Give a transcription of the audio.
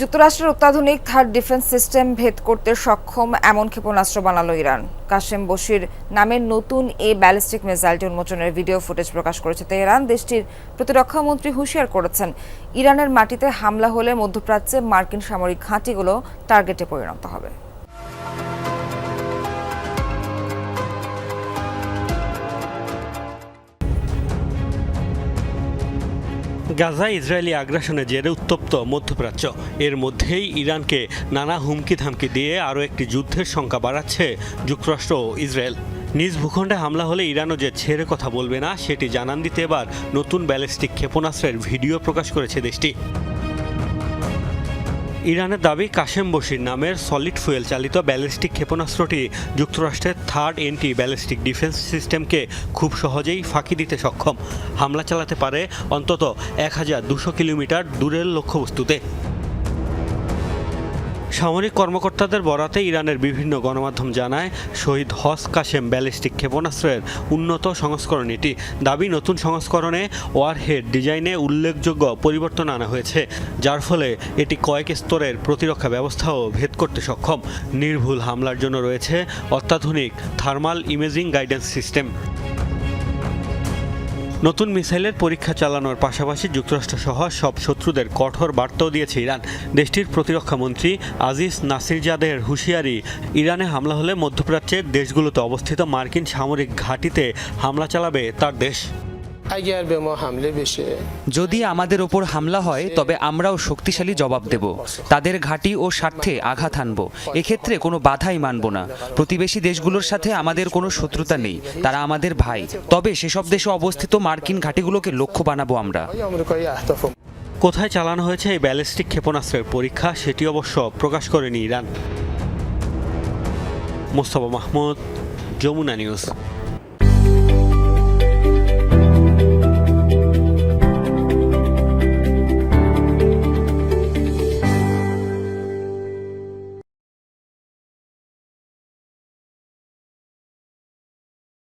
যুক্তরাষ্ট্রের অত্যাধুনিক third defence system ভেদ করতে সক্ষম এমন ক্ষেপণাস্ত্র বানালো ইরান। কাশেম বশির নামের নতুন এই ব্যালিস্টিক মিসাইলটি উন্মোচনের ভিডিও ফুটেজ প্রকাশ করেছে। তেহরান দেশটির প্রতিরক্ষামন্ত্রী হুঁশিয়ার করেছেন, ইরানের মাটিতে হামলা হলে মধ্যপ্রাচ্যে মার্কিন সামরিক ঘাঁটিগুলো টার্গেটে পরিণত হবে। গাজা ইসরায়েলি আগ্রাসনের জেরে উত্তপ্ত মধ্যপ্রাচ্য। এর মধ্যেই ইরানকে নানা হুমকি ধামকি দিয়ে আরও একটি যুদ্ধের সংখ্যা বাড়াচ্ছে যুক্তরাষ্ট্র ও ইসরায়েল। নিজ ভূখণ্ডে হামলা হলে ইরানও যে ছেড়ে কথা বলবে না, সেটি জানান দিতে এবার নতুন ব্যালিস্টিক ক্ষেপণাস্ত্রের ভিডিও প্রকাশ করেছে দেশটি। ইরানের দাবি কাশেম বশির নামের সলিড ফুয়েল চালিত ব্যালিস্টিক ক্ষেপণাস্ত্রটি যুক্তরাষ্ট্রের থার্ড এন্টি ব্যালিস্টিক ডিফেন্স সিস্টেমকে খুব সহজেই ফাঁকি দিতে সক্ষম। হামলা চালাতে পারে অন্তত এক হাজার দুশো কিলোমিটার দূরের লক্ষ্যবস্তুতে। সামরিক কর্মকর্তাদের বরাতে ইরানের বিভিন্ন গণমাধ্যম জানায়, শহীদ হস কাশেম ব্যালিস্টিক ক্ষেপণাস্ত্রের উন্নত সংস্করণ এটি। দাবি, নতুন সংস্করণে ওয়ারহেড ডিজাইনে উল্লেখযোগ্য পরিবর্তন আনা হয়েছে, যার ফলে এটি কয়েক স্তরের প্রতিরক্ষা ব্যবস্থাও ভেদ করতে সক্ষম। নির্ভুল হামলার জন্য রয়েছে অত্যাধুনিক থার্মাল ইমেজিং গাইডেন্স সিস্টেম। নতুন মিসাইলের পরীক্ষা চালানোর পাশাপাশি যুক্তরাষ্ট্র সহ সব শত্রুদের কঠোর বার্তাও দিয়েছে ইরান। দেশটির প্রতিরক্ষা মন্ত্রী আজিজ নাসিরজাদের হুঁশিয়ারি, ইরানে হামলা হলে মধ্যপ্রাচ্যের দেশগুলোতে অবস্থিত মার্কিন সামরিক ঘাঁটিতে হামলা চালাবে তার দেশ। যদি আমাদের ওপর হামলা হয় তবে আমরাও শক্তিশালী জবাব দেব। তাদের ঘাঁটি ও স্বার্থে আঘাত হানব এক্ষেত্রে কোনো বাধাই মানব না। প্রতিবেশী দেশগুলোর সাথে আমাদের কোনো শত্রুতা নেই। তারা আমাদের ভাই। তবে সেসব দেশে অবস্থিত মার্কিন ঘাঁটিগুলোকে লক্ষ্য বানাবো আমরা। কোথায় চালানো হয়েছে এই ব্যালিস্টিক ক্ষেপণাস্ত্রের পরীক্ষা সেটি অবশ্য প্রকাশ করেনি ইরান। মোস্তফা মাহমুদ যমুনা নিউজ।